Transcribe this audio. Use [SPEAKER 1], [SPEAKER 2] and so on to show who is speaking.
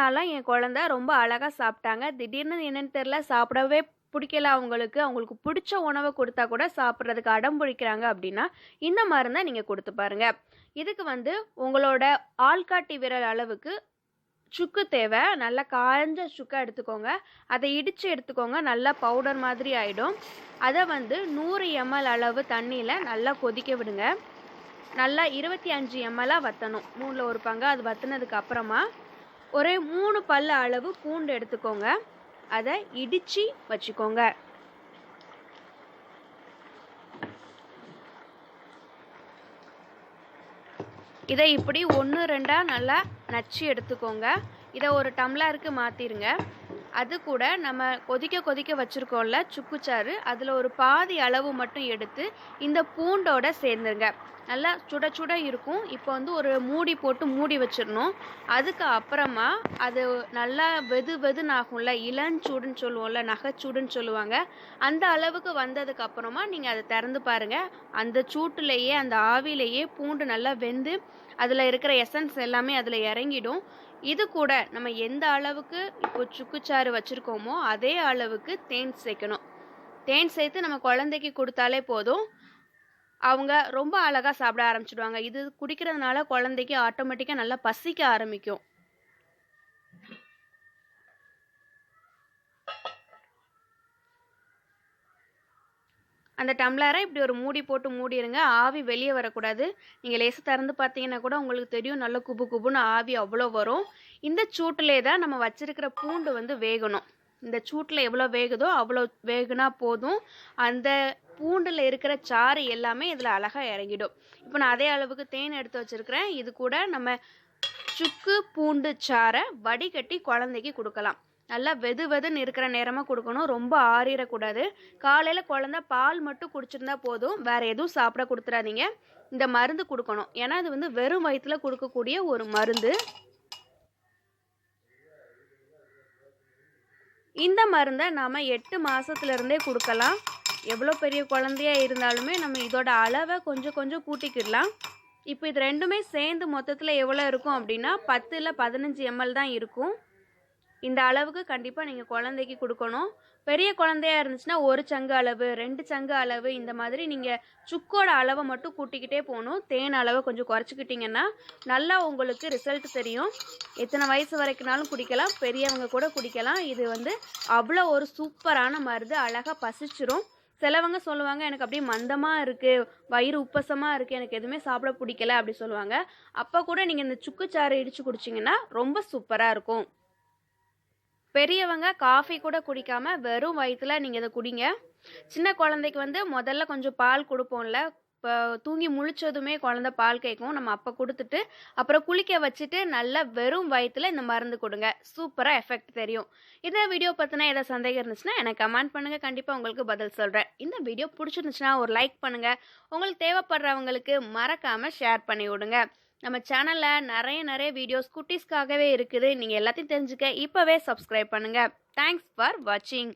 [SPEAKER 1] நாளாக என் குழந்த ரொம்ப அழகாக சாப்பிட்டாங்க. திடீர்னு என்னன்னு தெரில சாப்பிடவே பிடிக்கல அவங்களுக்கு. அவங்களுக்கு பிடிச்ச உணவை கொடுத்தா கூட சாப்பிட்றதுக்கு அடம் பிடிக்கிறாங்க அப்படின்னா இந்த மருந்தை நீங்கள் கொடுத்து பாருங்கள் இதுக்கு வந்து உங்களோட ஆள்காட்டி விரல் அளவுக்கு சுக்கு தேவை. நல்லா காய்ஞ்ச சுக்கை எடுத்துக்கோங்க. அதை இடித்து எடுத்துக்கோங்க. நல்லா பவுடர் மாதிரி ஆகிடும் அதை வந்து நூறு எம்எல் அளவு தண்ணியில் நல்லா கொதிக்க விடுங்க. நல்லா இருபத்தி அஞ்சு எம்எல்லாக வற்றணும் மூணில் ஒரு பங்கு. அது வற்றினதுக்கு அப்புறமா ஒரு மூணு பல்ல அளவு பூண்டு எடுத்துக்கோங்க. அதை இடித்து வச்சுக்கோங்க. இதை இப்படி ஒன்று ரெண்டாக நல்லா நச்சு எடுத்துக்கோங்க. இதை ஒரு டம்ளருக்கு மாற்றிடுங்க அது கூட நம்ம கொதிக்க கொதிக்க வச்சுருக்கோம்ல சுக்குச்சாறு. அதில் ஒரு பாதி அளவு மட்டும் எடுத்து இந்த பூண்டோட சேர்ந்துருங்க. நல்லா சுட சுட இருக்கும். இப்போ வந்து ஒரு மூடி போட்டு மூடி வச்சிடணும். அதுக்கு அப்புறமா அது நல்லா வெது வெதுன்னு ஆகும்ல இளஞ்சூடுன்னு சொல்லுவோம்ல நகைச்சூடுன்னு சொல்லுவாங்க. அந்த அளவுக்கு வந்ததுக்கு அப்புறமா நீங்கள் அதை திறந்து பாருங்கள் அந்த சூட்டுலேயே அந்த ஆவிலேயே பூண்டு நல்லா வெந்து அதில் இருக்கிற எசன்ஸ் எல்லாமே அதில் இறங்கிடும். இது கூட நம்ம எந்த அளவுக்கு இப்போ சுக்குச்சாறு வச்சுருக்கோமோ அதே அளவுக்கு தேன் சேர்க்கணும். தேன் சேர்த்து நம்ம குழந்தைக்கு கொடுத்தாலே போதும். அவங்க ரொம்ப அழகாக சாப்பிட ஆரம்பிச்சிடுவாங்க. இது குடிக்கிறதுனால குழந்தைக்கு ஆட்டோமேட்டிக்காக நல்லா பசிக்க ஆரம்பிக்கும். அந்த டம்ளரை இப்படி ஒரு மூடி போட்டு மூடிடுங்க ஆவி வெளியே வரக்கூடாது. நீங்கள் லேசு திறந்து பார்த்தீங்கன்னா கூட உங்களுக்கு தெரியும். நல்ல குபு குபுன்னு ஆவி அவ்வளோ வரும். இந்த சூட்டிலே தான் நம்ம வச்சுருக்கிற பூண்டு வந்து வேகணும். இந்த சூட்டில் எவ்வளோ வேகுதோ அவ்வளோ வேகுனா போதும். அந்த பூண்டில் இருக்கிற சாறு எல்லாமே இதில் அழகாக இறங்கிடும். இப்போ நான் அதே அளவுக்கு தேன் எடுத்து வச்சுருக்கிறேன். இது கூட நம்ம சுக்கு பூண்டு சாறை வடிகட்டி குழந்தைக்கு கொடுக்கலாம். நல்லா வெது வெதுன்னு இருக்கிற நேரமாக கொடுக்கணும். ரொம்ப ஆறிடக்கூடாது. காலையில் குழந்த பால் மட்டும் குடிச்சிருந்தா போதும். வேறு எதுவும் சாப்பிட கொடுத்துறாதீங்க இந்த மருந்து கொடுக்கணும். ஏன்னா இது வந்து வெறும் வயிற்றில் கொடுக்கக்கூடிய ஒரு மருந்து. இந்த மருந்தை நாம் எட்டு மாதத்துலேருந்தே கொடுக்கலாம். எவ்வளோ பெரிய குழந்தையா இருந்தாலுமே நம்ம இதோட அளவை கொஞ்சம் கொஞ்சம் கூட்டிக்கிடலாம். இப்போ இது ரெண்டுமே சேர்ந்து மொத்தத்தில் எவ்வளோ இருக்கும் அப்படின்னா பத்து இல்லை பதினஞ்சு எம்எல் தான் இருக்கும். இந்த அளவுக்கு கண்டிப்பாக நீங்கள் குழந்தைக்கு கொடுக்கணும். பெரிய குழந்தையா இருந்துச்சுன்னா ஒரு சங்கு அளவு ரெண்டு சங்கு அளவு இந்த மாதிரி நீங்கள் சுக்கோட அளவை மட்டும் கூட்டிக்கிட்டே போகணும். தேன் அளவை கொஞ்சம் குறைச்சிக்கிட்டிங்கன்னா நல்லா உங்களுக்கு ரிசல்ட் தெரியும். எத்தனை வயசு வரைக்கும்னாலும் குடிக்கலாம் பெரியவங்க கூட குடிக்கலாம். இது வந்து அவ்வளோ ஒரு சூப்பரான மருந்து அழகாக பசிச்சிரும். சிலவங்க சொல்லுவாங்க எனக்கு அப்படியே மந்தமாக இருக்குது வயிறு உப்பசமாக இருக்குது எனக்கு எதுவுமே சாப்பிட பிடிக்கல அப்படி சொல்லுவாங்க. அப்போ கூட நீங்கள் இந்த சுக்குச்சாறு இடித்து குடிச்சிங்கன்னா ரொம்ப சூப்பராக இருக்கும். பெரியவங்க காஃபி கூட குடிக்காமல் வெறும் வயிற்றுல நீங்கள் இதை குடிங்க. சின்ன குழந்தைக்கு வந்து முதல்ல கொஞ்சம் பால் கொடுப்போம்ல. இப்போ தூங்கி முழிச்சதுமே குழந்த பால் கேட்கும். நம்ம அப்போ கொடுத்துட்டு அப்புறம் குளிக்க வச்சுட்டு நல்லா வெறும் வயிற்றுல இந்த மருந்து கொடுங்க. சூப்பராக எஃபெக்ட் தெரியும். இந்த வீடியோ பற்றினா ஏதாவது சந்தேகம் இருந்துச்சுன்னா எனக்கு கமெண்ட் பண்ணுங்கள் கண்டிப்பாக உங்களுக்கு பதில் சொல்கிறேன் இந்த வீடியோ பிடிச்சிருந்துச்சுன்னா ஒரு லைக் பண்ணுங்கள் உங்களுக்கு தேவைப்படுறவங்களுக்கு மறக்காமல் ஷேர் பண்ணி விடுங்க. நம்ம சேனலில் நிறைய நிறைய வீடியோஸ் குட்டீஸ்க்காகவே இருக்குது. நீங்கள் எல்லாத்தையும் தெரிஞ்சுக்க இப்போவே சப்ஸ்கிரைப் பண்ணுங்கள் தேங்க்ஸ் ஃபார் வாட்சிங்